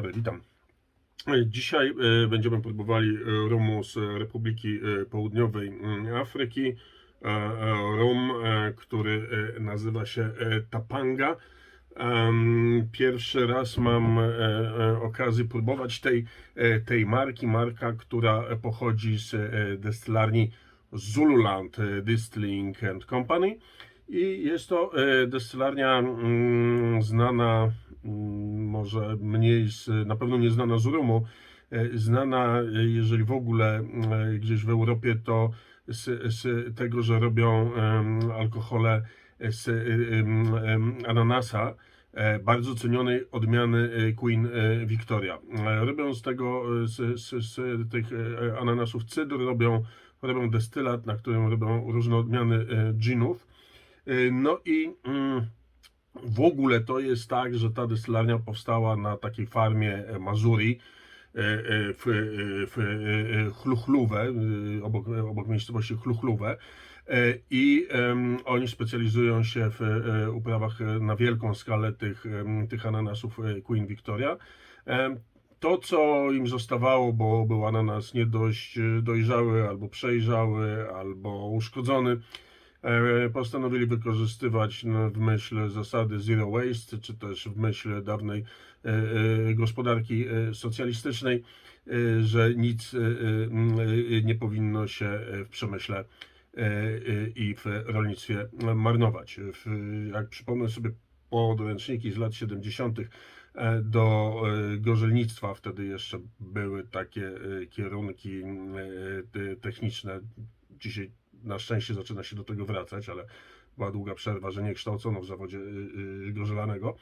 dobry, witam. Dzisiaj e, będziemy próbowali e, rumu z Republiki e, Południowej mm, Afryki. Rum, który nazywa się Tapanga. Pierwszy raz mam okazję próbować tej, tej marki. Marka, która pochodzi z destylarni Zululand Distilling and Company. I jest to destylarnia mm, znana, może mniej, na pewno nie znana z rumu, e, znana, e, jeżeli w ogóle e, gdzieś w Europie, to z, z tego, że robią alkohole z ananasa, bardzo cenionej odmiany Queen Victoria. Robią z tego, z, z, z tych ananasów cydr, robią, robią destylat, na którym robią różne odmiany ginów. No i mm, w ogóle to jest tak, że ta destylarnia powstała na takiej farmie e, Mazuri e, e, w, w Chluchluwe, e, obok, obok miejscowości Chluchluwe. I oni specjalizują się w uprawach na wielką skalę tych, tych ananasów Queen Victoria. To, co im zostawało, bo był ananas nie dość dojrzały, albo przejrzały, albo uszkodzony, postanowili wykorzystywać no, w myśl zasady zero waste, czy też w myśl dawnej e, e, gospodarki e, socjalistycznej, e, że nic e, e, e, nie powinno się e, w przemyśle e, e, i w rolnictwie marnować. Jak przypomnę sobie podręczniki z lat 70. e, do e, gorzelnictwa, wtedy jeszcze były takie e, kierunki e, te- techniczne. Dzisiaj na szczęście zaczyna się do tego wracać, ale była długa przerwa, że nie kształcono w zawodzie y, y, gorzelanego.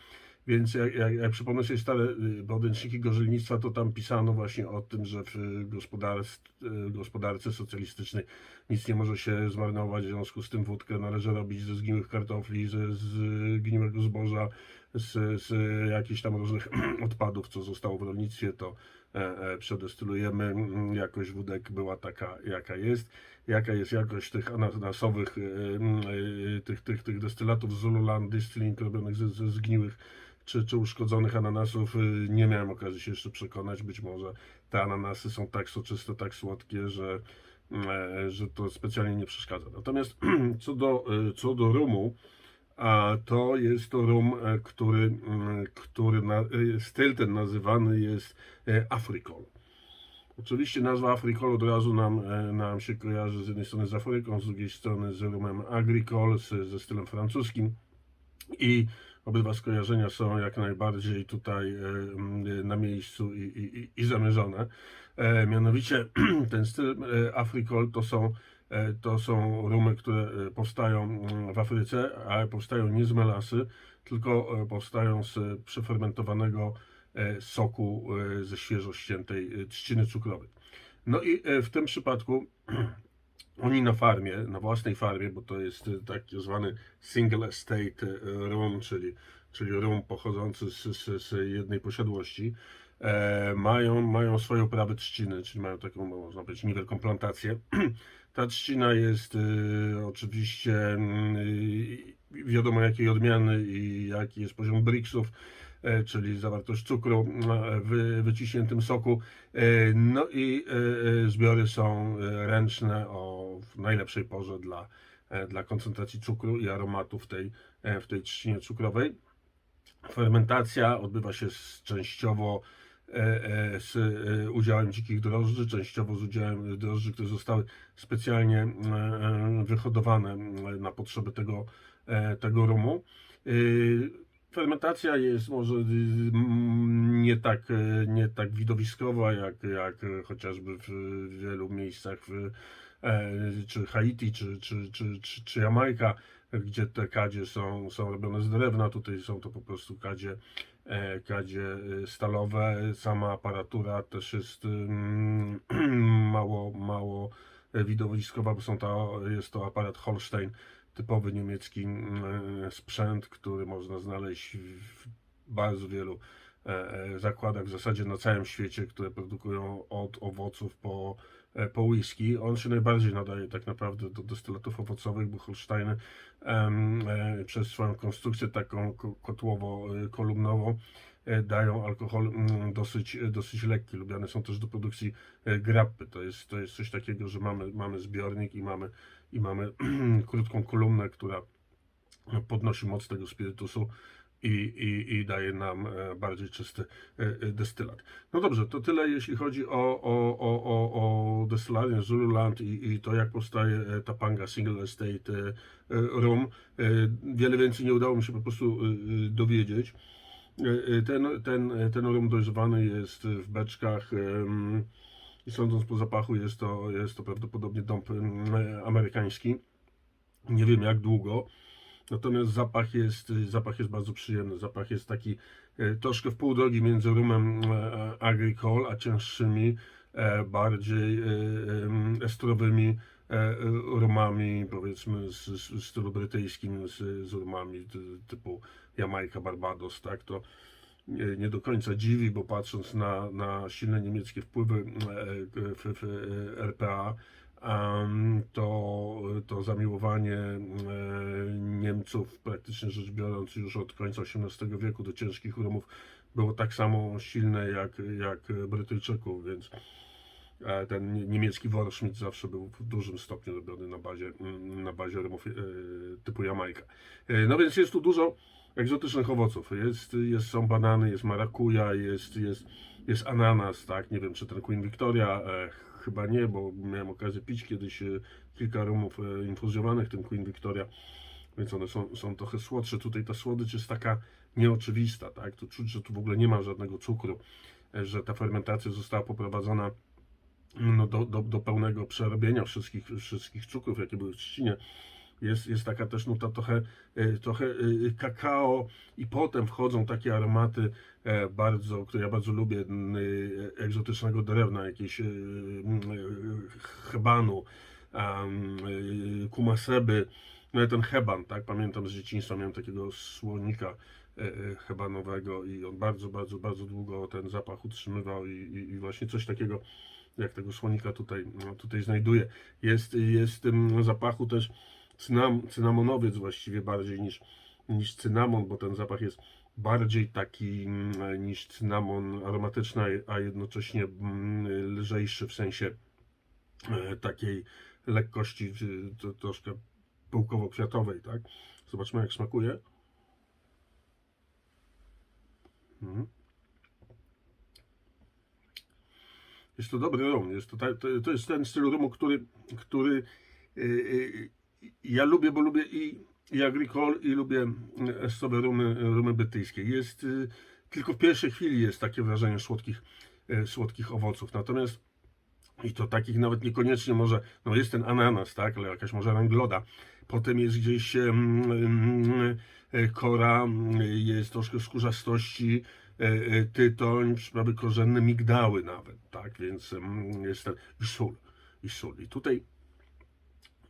Więc jak, jak, jak przypomnę sobie stare y, podręczniki gorzelnictwa, to tam pisano właśnie o tym, że w y, gospodarce socjalistycznej nic nie może się zmarnować, w związku z tym wódkę należy robić ze zgniłych kartofli, ze zgniłego zboża, z, z jakichś tam różnych odpadów, co zostało w rolnictwie, to e, e, przedestylujemy. Mm, Jakość wódek była taka, jaka jest. Jaka jest jakość tych ananasowych, e, mm, tych, tych, tych destylatów z Zululand Distilling robionych ze, ze zgniłych czy, czy uszkodzonych ananasów. Nie miałem okazji się jeszcze przekonać. Być może te ananasy są tak soczyste, tak słodkie, że, e, że to specjalnie nie przeszkadza. Natomiast co do, co do rumu, a to jest to rum, e, który, mm, który na, e, styl ten nazywany jest e, Afrikol. Oczywiście nazwa Afrikol od razu nam, nam się kojarzy z jednej strony z Afryką, z drugiej strony z rumem Agricole, z, ze stylem francuskim i obydwa skojarzenia są jak najbardziej tutaj mm, na miejscu i, i, i- zamierzone. Mianowicie ten styl Afrikol to są to są rumy, które e, powstają mm, w Afryce, ale powstają nie z melasy, tylko e, powstają z przefermentowanego e, soku e, ze świeżo ściętej e, trzciny cukrowej. No i e, w tym przypadku oni na farmie, na własnej farmie, bo to jest e, tak zwany single estate e, rum, czyli, czyli rum pochodzący z, z, z jednej posiadłości, e, mają, mają swoje uprawy trzciny, czyli mają taką, można powiedzieć, niewielką plantację. Ta trzcina jest y, oczywiście y, wiadomo jakiej odmiany i jaki jest poziom briksów, e, czyli zawartość cukru e, w wyciśniętym soku. E, no i e, e, zbiory są ręczne o w najlepszej porze dla, dla koncentracji cukru i aromatu w tej, w tej trzcinie cukrowej. Fermentacja odbywa się częściowo z e, udziałem dzikich drożdży, częściowo z udziałem drożdży, które zostały specjalnie e, e, wyhodowane e, na potrzeby tego, e, tego rumu. E, Fermentacja jest może y, mm, nie tak, e, nie tak widowiskowa, jak, jak e, chociażby w wielu miejscach, w, e, czy Haiti, czy, czy, czy, czy, czy Jamajka, gdzie te kadzie są, są robione z drewna. Tutaj są to po prostu kadzie, e, kadzie e, stalowe. Sama aparatura też jest mm, mało, mało widowiskowa, bo są to, jest to aparat Holstein, typowy niemiecki mm, sprzęt, który można znaleźć w bardzo wielu e, e, zakładach, w zasadzie na całym świecie, które produkują od owoców po, e, po whisky. On się najbardziej nadaje tak naprawdę do destylatów owocowych, bo Holsteiny em, e, przez swoją konstrukcję taką ko- kotłowo-kolumnową e, dają alkohol mm, dosyć, e, dosyć lekki. Lubiane są też do produkcji e, grappy. To jest, to jest coś takiego, że mamy, mamy zbiornik i mamy, i mamy krótką kolumnę, która podnosi moc tego spirytusu i, i, i daje nam e, bardziej czysty e, e, destylat. No dobrze, to tyle jeśli chodzi o, o, o, o, o Zululand i, i to jak powstaje Tapanga Single Estate Rum. Wiele więcej nie udało mi się po prostu dowiedzieć. Ten, ten, ten rum dojrzewany jest w beczkach i sądząc po zapachu jest to, jest to prawdopodobnie dąb amerykański. Nie wiem jak długo. Natomiast zapach jest, zapach jest bardzo przyjemny. Zapach jest taki e, troszkę w pół drogi między rumem e, agricole, a cięższymi, e, bardziej estrowymi rumami, powiedzmy z, z stylu brytyjskim, z, z rumami ty, typu Jamajka, Barbados, tak, to nie, do końca dziwi, bo patrząc na, na silne niemieckie wpływy w, w RPA, to, to zamiłowanie e, Niemców, praktycznie rzecz biorąc, już od końca XVIII wieku do ciężkich rumów było tak samo silne jak, jak Brytyjczyków, więc e, ten nie- niemiecki Warschmidt zawsze był w dużym stopniu robiony na bazie, na bazie rumów e, typu Jamajka. No więc jest tu dużo egzotycznych owoców. Jest, jest, są banany, jest marakuja, jest, jest, jest ananas, tak? Nie wiem, czy ten Queen Victoria, e, chyba nie, bo miałem okazję pić kiedyś e, kilka rumów e, infuzjowanych tym Queen Victoria, więc one są, są trochę słodsze. Tutaj ta słodycz jest taka nieoczywista, tak? Tu czuć, że tu w ogóle nie ma żadnego cukru, e, że ta fermentacja została poprowadzona no, do, do, do pełnego przerobienia wszystkich, wszystkich cukrów, jakie były w trzcinie. Jest, jest taka też nuta trochę, e, trochę e, kakao i potem wchodzą takie aromaty e, bardzo, które ja bardzo lubię, egzotycznego drewna, jakieś hebanu, kumaseby, no ten heban, tak, pamiętam z dzieciństwa, miałem takiego słonika hebanowego i on bardzo, bardzo, bardzo długo ten zapach utrzymywał i, i, i właśnie coś takiego jak tego słonika tutaj, no, tutaj znajduję. Jest, jest w tym zapachu też cynam, cynamonowiec właściwie bardziej niż, niż cynamon, bo ten zapach jest bardziej taki mm, niż cynamon aromatyczny, a jednocześnie mm, lżejszy w sensie e, takiej lekkości, troszkę pyłkowo-kwiatowej, tak? Zobaczmy jak smakuje. Mhm. Jest to dobry rum. Jest to, to, to jest ten styl rumu, który, który y, y, ja lubię, bo lubię i, i agricole, i lubię estowe rumy, rumy brytyjskie. Jest y, tylko w pierwszej chwili jest takie wrażenie słodkich, y, słodkich owoców. Natomiast i to takich nawet niekoniecznie może, no jest ten ananas, tak, ale jakaś może rangloda. Potem jest gdzieś e, kora, jest troszkę skórzastości, e, e, tytoń, przyprawy korzenne, migdały nawet, tak, więc jest ten, i sól, i sól. I tutaj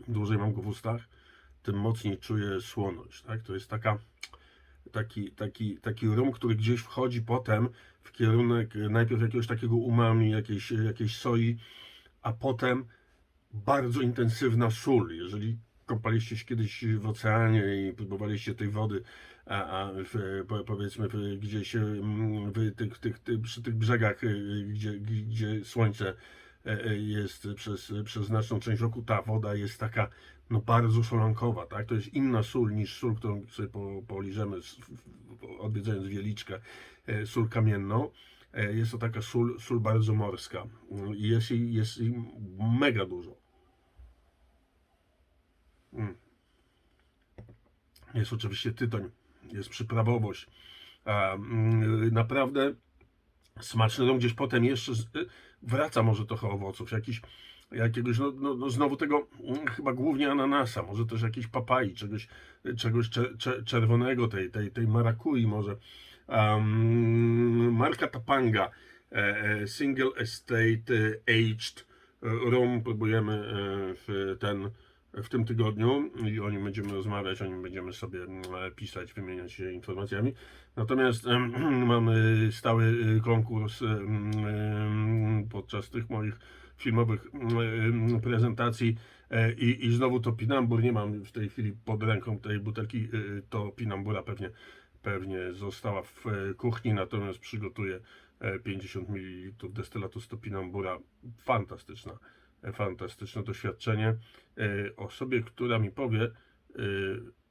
dłużej mam go w ustach, tym mocniej czuję słoność, tak, to jest taka, taki, taki, taki rum, który gdzieś wchodzi potem w kierunek najpierw jakiegoś takiego umami, jakiejś, jakiejś soi, a potem bardzo intensywna sól. Jeżeli kąpaliście się kiedyś w oceanie i próbowaliście tej wody, a, a w, po- powiedzmy gdzieś mm, w tych, tych, tych, przy tych brzegach, gdzie, gdzie słońce jest przez, przez znaczną część roku, ta woda jest taka no, bardzo solankowa, tak? To jest inna sól niż sól, którą sobie po, poliżemy odwiedzając wieliczkę, e, sól kamienną. E, Jest to taka sól, sól bardzo morska Mm, i jest jej, jest mega dużo. Mm. Jest oczywiście tytoń, jest przyprawowość. Mm, naprawdę smaczny, no gdzieś potem jeszcze y, wraca może trochę owoców, jakiś, jakiegoś, no, no, no znowu tego mm, chyba głównie ananasa, może też jakiejś papai, czegoś, czegoś cze, cze, czerwonego, tej, tej, tej marakui może. Um, marka Tapanga, e, e, Single Estate e, Aged Rum, próbujemy w ten w tym tygodniu i o nim będziemy rozmawiać, o nim będziemy sobie mm, pisać, wymieniać się informacjami. Natomiast mamy stały y, konkurs em, em, podczas tych moich filmowych mm, prezentacji e, i, i znowu to Pinambur, nie mam w tej chwili pod ręką tej butelki, e, to Pinambura pewnie, pewnie została w e, kuchni, natomiast przygotuję e, 50 ml destylatu z Topinambura. Fantastyczna, e, fantastyczne doświadczenie. E, Osobie, która mi powie, e,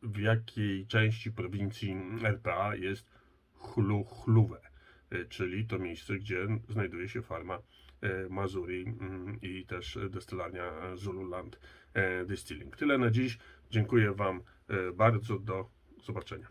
w jakiej części prowincji RPA jest Chluchluwe, e, czyli to miejsce, gdzie znajduje się farma e, Mazuri mm, i też destylarnia Zululand Distilling. Tyle na dziś. Dziękuję Wam bardzo. Do zobaczenia.